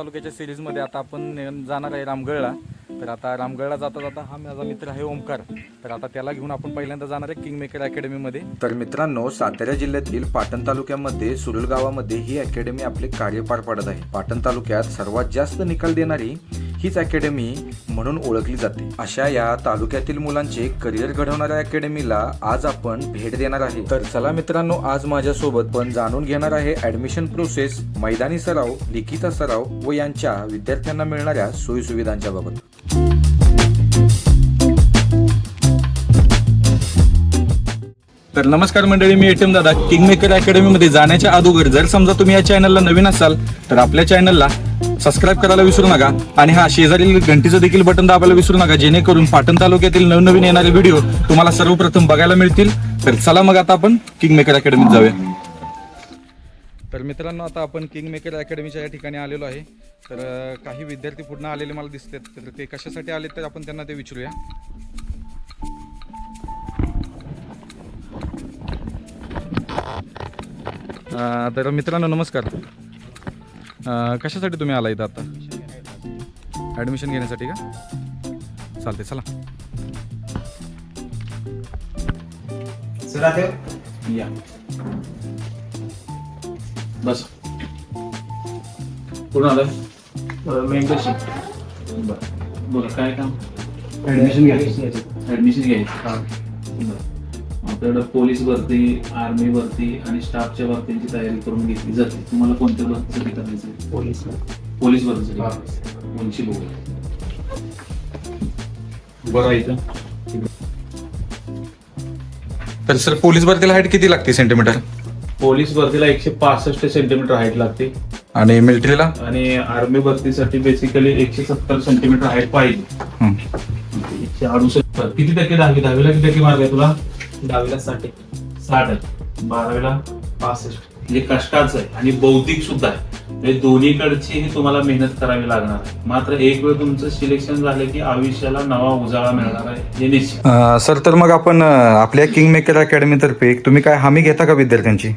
तालुक्याच्या सिरीजमध्ये आता आपण ने- जाणार आहे रामगडला तर आता रामगडला जाता जाता हा माझा मित्र आहे ओमकार. तर आता त्याला घेऊन आपण पहिल्यांदा जाणार आहे किंग मेकर अकॅडमीमध्ये तर मित्रांनो सातारा जिल्ह्यातील पाटण तालुक्यामध्ये सुरुल गावामध्ये ही अकॅडमी आपले कार्य पार पाडत आहे. पाटण तालुक्यात सर्वात जास्त निकाल देणारी हीच अकॅडमी म्हणून ओळखली जाते. अशा या तालुक्यातील मुलांचे करिअर घडवणाऱ्या अकॅडमीला आज आपण भेट देणार आहे तर चला मित्रांनो आज माझ्यासोबत पण जाणून घेणार आहे ऍडमिशन प्रोसेस मैदानी सराव लिखिता सराव व यांच्या विद्यार्थ्यांना मिळणाऱ्या सोयी सुविधांच्या बाबत. तर नमस्कार मंडळी मी एटीएम दादा. किंग मेकर अकॅडमीमध्ये जाण्याच्या अगोदर जर समजा तुम्ही या चॅनलला नवीन असाल तर आपल्या चॅनलला सबस्क्राईब करायला विसरू नका. आणि हा शेजारील घंटीचं देखील बटन दाबायला विसरू नका. जेणेकरून पाटण तालुक्यातील नवनवीन येणारे व्हिडिओ तुम्हाला सर्वप्रथम बघायला मिळतील. तर चला मग आता आपण किंग मेकर अकॅडमीत जाऊया. तर मित्रांनो आता आपण किंग मेकर अकॅडमीच्या या ठिकाणी आलेलो आहे. तर काही विद्यार्थी पुढे आलेले मला दिसतात. तर ते कशासाठी आले तर आपण त्यांना ते विचारूया. तर मित्रांनो नमस्कार. अं, कशासाठी तुम्ही आला इथं आता? ॲडमिशन घेण्यासाठी का? चालते चला. चला ठेव या. बस. पूर्ण आलं मेंबरशिप बोला काय काम? ऍडमिशन घ्यायचं. ऍडमिशन घ्यायचं. बरं. आपल्याकडं पोलीस भरती आर्मी भरती आणि स्टाफच्या भरतीची तयारी करून घेतली जाते. तुम्हाला कोणत्या भरतीसाठी करायचं पोलीस पोलीस भरतीसाठी. उंची बघू. बरं इथं. तर सर पोलीस भरतीला हाईट किती लागते सेंटीमीटर पोलीस भरतीला एकशे पासष्ट सेंटीमीटर हाईट लागते. आणि मिलिटरीला आणि आर्मी भरतीसाठी बेसिकली एकशे सत्तर सेंटीमीटर हाईट पाहिजे. एकशे अडुसष्ट. किती टक्के दहावी दहावीला किती टक्के मार्क आहे तुला? दहावीला साठी साठ. आहे बारावीला पासष्ट म्हणजे कष्टाचं आहे आणि बौद्धिक सुद्धा आहे. म्हणजे दोन्हीकडची ही तुम्हाला मेहनत करावी लागणार आहे. मात्र एक वेळ तुमचं सिलेक्शन झालं की आयुष्याला नवा उजाळा मिळणार आहे हे निश्चित. सर तर मग आपण अं, आपल्या किंग मेकर अकॅडमीतर्फे तुम्ही काय हमी घेता का विद्यार्थ्यांची?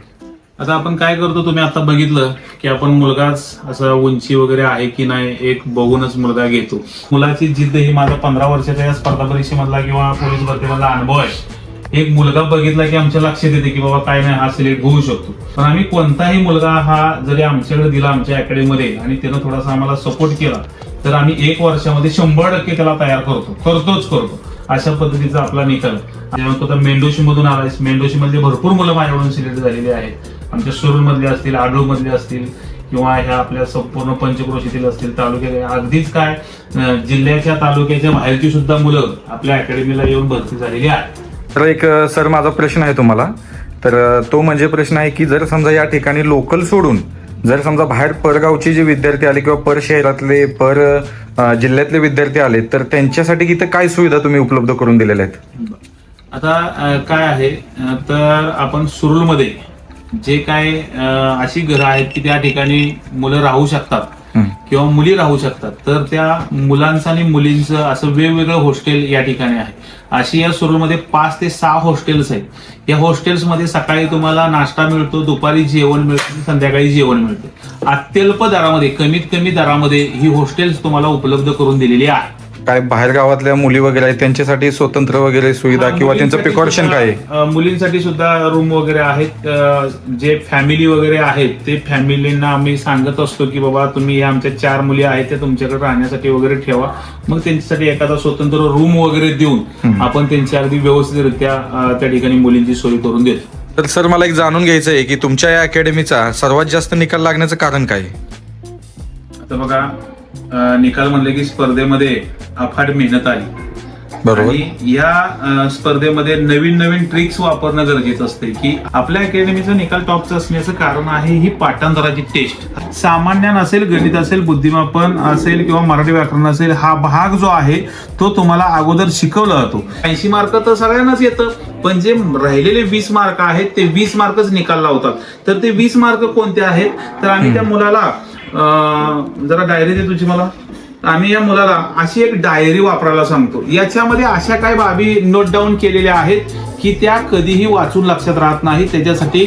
आता आपण काय करतो तुम्ही आता बघितलं की आपण मुलगाच असं उंची वगैरे आहे की नाही एक बघूनच मुलगा घेतो. मुलाची जिद्द ही माझा पंधरा वर्षाच्या या स्पर्धा परीक्षेमधला किंवा पोलीस भरतीमधला अनुभव आहे. एक मुलगा बघितला की आमच्या लक्षात येते की बाबा काय नाही हा सिलेक्ट होऊ शकतो. पण आम्ही कोणताही मुलगा हा जरी आमच्याकडे दिला आमच्या अकॅडमीमध्ये आणि त्यानं थोडासा आम्हाला सपोर्ट केला तर आम्ही एक वर्षामध्ये शंभर टक्के त्याला तयार करतो. करतोच करतो. अशा पद्धतीचा आपला निकाल. जेव्हा तो मेंढोशी मधून आलायस मेंढोशी मधले भरपूर मुलं माझ्याकडून सिलेक्ट झालेली आहेत. आमच्या शिरूर मधले असतील आडू मधले असतील किंवा ह्या आपल्या संपूर्ण पंचक्रोशीतील असतील तालुक्यात अगदीच काय जिल्ह्याच्या तालुक्याच्या बाहेरची सुद्धा मुलं आपल्या अकॅडमीला येऊन भरती झालेली आहेत. तर एक सर माझा प्रश्न आहे तुम्हाला. तर तो म्हणजे प्रश्न आहे की जर समजा या ठिकाणी लोकल सोडून जर समजा बाहेर परगावचे जे विद्यार्थी आले किंवा पर शहरातले पर जिल्ह्यातले विद्यार्थी आले तर त्यांच्यासाठी इथं काय सुविधा तुम्ही उपलब्ध करून दिलेल्या आहेत? आता काय आहे तर आपण सुरूरमध्ये जे काय अशी घरं आहेत की त्या ठिकाणी मुलं राहू शकतात किंवा मुली राहू शकतात तर त्या मुलांचं आणि मुलींचं असं वेगवेगळं हॉस्टेल या ठिकाणी आहे. अशी या सुरूमध्ये पाच ते सहा हॉस्टेल्स आहेत. या हॉस्टेल्समध्ये सकाळी तुम्हाला नाश्ता मिळतो दुपारी जेवण मिळतं संध्याकाळी जेवण मिळतं. अत्यल्प दरामध्ये कमीत कमी दरामध्ये ही हॉस्टेल्स तुम्हाला उपलब्ध करून दिलेली आहे काय बाहेर गावातल्या मुली वगैरे आहेत त्यांच्यासाठी स्वतंत्र वगैरे सुविधा किंवा त्यांचं मुलींसाठी प्रिकॉशन काय? आहे सुद्धा, अ, मुलींसाठी सुद्धा रूम वगैरे आहेत अ, जे फॅमिली वगैरे आहेत ते फॅमिलींना आम्ही सांगत असतो की बाबा तुम्ही या आमच्या चार मुली आहेत त्या तुमच्याकडे राहण्यासाठी वगैरे ठेवा. मग त्यांच्यासाठी एखादा स्वतंत्र रूम वगैरे देऊन आपण त्यांची अगदी व्यवस्थितरित्या अ, त्या ठिकाणी मुलींची सोय करून देतो. तर सर मला एक जाणून घ्यायचं आहे की तुमच्या या अकॅडमीचा सर्वात जास्त निकाल लागण्याचं कारण काय? आहे? आता बघा निकाल म्हणले की स्पर्धेमध्ये अफाट मेहनत आली. बरोबर. आणि या स्पर्धेमध्ये नवीन नवीन ट्रिक्स वापरणं गरजेचं असते की आपल्या अकॅडमीचा निकाल टॉपचा असण्याचं कारण आहे ही पाठांतराची टेस्ट. सामान्य असेल गणित असेल बुद्धिमापन असेल किंवा मराठी व्याकरण असेल हा भाग जो आहे तो तुम्हाला अगोदर शिकवला जातो. ऐंशी मार्क तर सगळ्यांनाच येतं पण जे राहिलेले वीस मार्क आहेत ते वीस मार्कच निकाल लावतात. तर ते वीस मार्क कोणते आहेत? तर आम्ही त्या मुलाला जरा डायरी दे तुझी मला. आम्ही या मुलाला अशी एक डायरी वापरायला सांगतो. याच्यामध्ये अशा काही बाबी नोट डाऊन केलेल्या आहेत की त्या कधीही वाचून लक्षात राहत नाही त्याच्यासाठी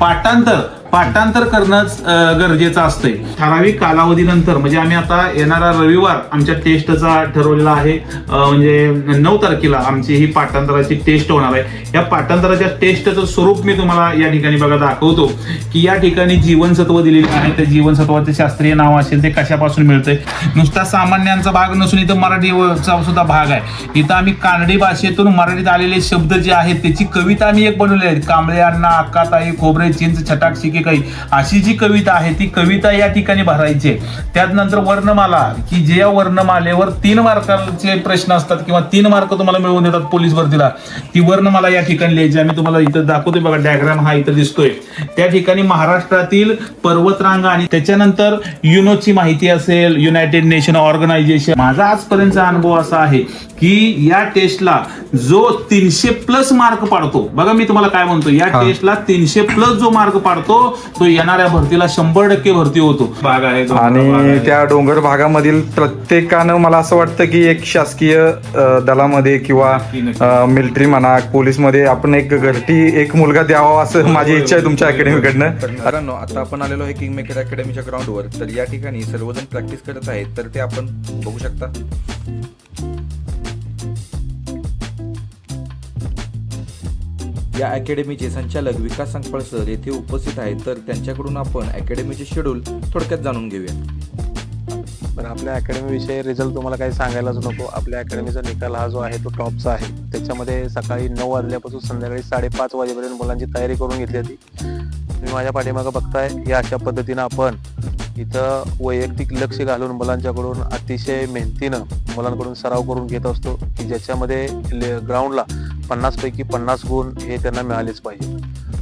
पाठांतर पाठांतर करणंच गरजेचं असतंय. ठराविक कालावधीनंतर म्हणजे आम्ही आता येणारा रविवार आमच्या टेस्टचा ठरवलेला आहे. म्हणजे नऊ तारखेला आमची ही पाठांतराची टेस्ट होणार आहे. या पाठांतराच्या टेस्टचं स्वरूप मी तुम्हाला या ठिकाणी बघा दाखवतो की या ठिकाणी जीवनसत्व दिलेले आहे. त्या जीवनसत्वाचे शास्त्रीय नाव असेल ते कशापासून मिळतंय? नुसता सामान्यांचा भाग नसून इथं मराठीचा सुद्धा भाग आहे. इथं आम्ही कानडी भाषेतून मराठीत आलेले शब्द जे आहेत त्याची कविता आम्ही एक बनवली आहे. कांबळे अण्णा अक्काताई खोबरे चिंच छटाक शिके काही. अशी जी कविता आहे ती कविता या ठिकाणी भरायची आहे. त्यानंतर वर्णमाला की जे या वर्णमालेवर तीन मार्काचे प्रश्न असतात किंवा तीन मार्क तुम्हाला मिळवून देतात पोलीस भरतीला ती वर्णमाला या ठिकाणी लिहायची. आम्ही तुम्हाला इथं दाखवतोय बघा डायग्राम हा इथं दिसतोय. त्या ठिकाणी महाराष्ट्रातील पर्वतरांगा आणि त्याच्यानंतर युनोची माहिती असेल युनायटेड नेशन ऑर्गनायझेशन माझा आजपर्यंतचा अनुभव असा आहे की या टेस्टला जो तीनशे प्लस मार्क पाडतो. बघा मी तुम्हाला काय म्हणतो या टेस्टला तीनशे प्लस जो मार्क पाडतो तो येणाऱ्या भरतीला शंभर टक्के भरती होतो. भाग आहे भाग आणि आहे. त्या डोंगर भागामधील प्रत्येकानं मला असं वाटतं की एक शासकीय अ, दलामध्ये किंवा नक्की, नक्की. मिलिटरी म्हणा पोलीसमध्ये आपण एक घरटी एक मुलगा द्यावा असं माझी इच्छा आहे तुमच्या अकॅडमीकडनं तर मित्रांनो आता आपण आलेलो आहे किंग मेकर अकॅडमीच्या ग्राउंडवर तर या ठिकाणी सर्वजण प्रॅक्टिस करत आहेत. तर ते आपण बघू शकता. या अकॅडमीचे संचालक विकास संकपाळ सर येथे उपस्थित आहेत. तर त्यांच्याकडून आपण अकॅडमीचे शेड्यूल थोडक्यात जाणून घेऊया. पण आपल्या अकॅडमीविषयी रिझल्ट तुम्हाला काही सांगायलाच नको. आपल्या अकॅडमीचा निकाल हा जो आहे तो टॉपचा आहे. त्याच्यामध्ये सकाळी नऊ वाजल्यापासून संध्याकाळी साडेपाच वाजेपर्यंत मुलांची तयारी करून घेतली होती. तुम्ही माझ्या पाठीमागं बघताय या अशा पद्धतीनं आपण इथं वैयक्तिक लक्ष घालून मुलांच्याकडून अतिशय मेहनतीनं मुलांकडून सराव करून घेत असतो की ज्याच्यामध्ये ले- ग्राउंडला पन्नासपैकी पन्नास गुण हे त्यांना मिळालेच पाहिजे.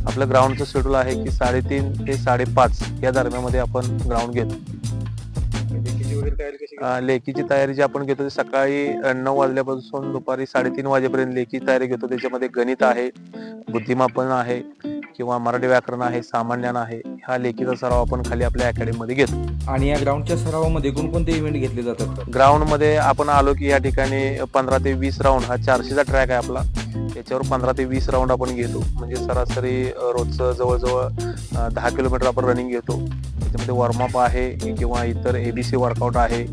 आपलं ग्राउंडचं शेड्यूल आहे की साडेतीन ते साडेपाच या दरम्यामध्ये आपण ग्राउंड घेतो. लेखीची तयारी जी आपण घेतो ती सकाळी नऊ वाजल्यापासून दुपारी साडेतीन वाजेपर्यंत लेखी तयारी घेतो. त्याच्यामध्ये गणित आहे बुद्धिमापन आहे किंवा मराठी व्याकरण आहे सामान्यान आहे हा लेखीचा सराव आपण खाली आपल्या अकॅडमी मध्ये घेतो. आणि या ग्राउंडच्या सरावामध्ये कोणकोणते इव्हेंट घेतले जातात? ग्राउंडमध्ये आपण आलो की या ठिकाणी पंधरा ते वीस राऊंड हा चारशेचा ट्रॅक आहे आपला. याच्यावर पंधरा ते वीस राऊंड आपण घेतो. म्हणजे सरासरी रोजचं जवळजवळ दहा किलोमीटर आपण रनिंग घेतो. त्याच्यामध्ये वॉर्मअप आहे किंवा इतर ए बी सी वर्कआउट आहे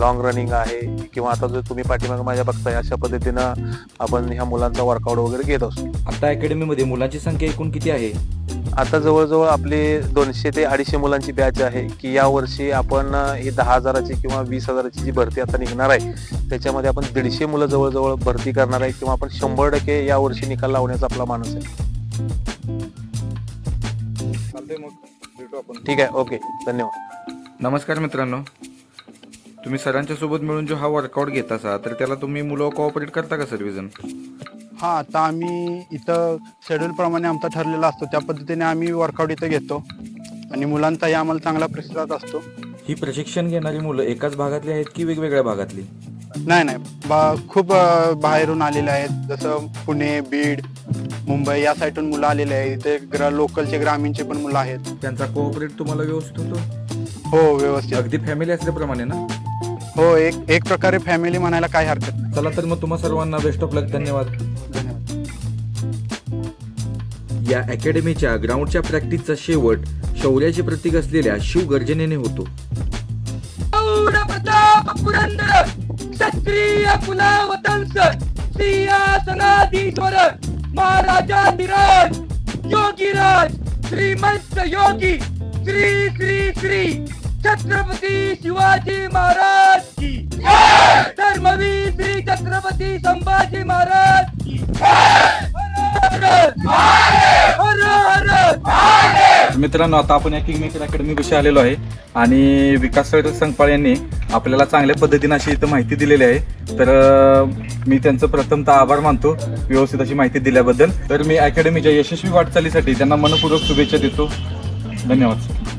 लॉंग रनिंग आहे किंवा आता जो तुम्ही पाठीमागे माझ्या बघताय अशा पद्धतीनं आपण ह्या मुलांचा वर्कआउट वगैरे घेत असतो आता अकॅडमीमध्ये मुलांची संख्या एकूण किती आहे? आता जवळजवळ आपली दोनशे ते अडीचशे मुलांची बॅच आहे की या वर्षी आपण ही दहा हजाराची किंवा वीस हजाराची जी भरती आता निघणार आहे त्याच्यामध्ये आपण दीडशे मुलं जवळजवळ भरती करणार आहे किंवा आपण शंभर टक्के या वर्षी निकाल लावण्याचा आपला मानस आहे. ठीक आहे. ओके. धन्यवाद. नमस्कार मित्रांनो. तुम्ही सरांच्या सोबत मिळून जो हा वर्कआउट घेत असा तर त्याला तुम्ही मुलं कोऑपरेट करता का सर्वजण? हा आता आम्ही इथं शेड्यूल प्रमाणे आमचा ठरलेला असतो. त्या पद्धतीने आम्ही वर्कआउट इथं घेतो. आणि मुलांचाही आम्हाला चांगला प्रतिसाद असतो. ही प्रशिक्षण घेणारी मुलं एकाच भागातली आहेत की वेगवेगळ्या भागातली? नाही नाही. बा खूप अं, बाहेरून आलेले आहेत. जसं पुणे बीड मुंबई या साईडून मुलं आलेले आहेत. इथे ग्र लोकलचे ग्रामीणचे पण मुलं आहेत. त्यांचा कोऑपरेट तुम्हाला व्यवस्थित होतो? हो व्यवस्थित. अगदी फॅमिली असल्याप्रमाणे ना? हो एक एक प्रकारे फॅमिली म्हणायला काही हरकत नाही. चला तर मग तुम्हा सर्वांना बेस्ट ऑफ लक धन्यवाद. या अकॅडमीच्या ग्राउंडच्या प्रॅक्टिसचा शेवट शौर्याचे प्रतीक असलेल्या शिवगर्जनेने होतो. गौड प्रताप पुरंदर क्षत्रिय कुलावतंस सिंहासनाधीश्वर महाराजाधिराज योगीराज श्रीमंत योगी श्री श्री श्री छत्रपती शिवाजी महाराज की धर्मवीर श्री छत्रपती संभाजी महाराज मित्रांनो आता आपण या किंगमेकर अकॅडमी विषयी आलेलो आहे. आणि विकास संगपाळ यांनी आपल्याला चांगल्या पद्धतीने अशी इथं माहिती दिलेली आहे. तर मी त्यांचं प्रथमतः आभार मानतो व्यवस्थित अशी माहिती दिल्याबद्दल. तर मी अकॅडमीच्या यशस्वी वाटचालीसाठी त्यांना मनपूर्वक शुभेच्छा देतो. धन्यवाद सर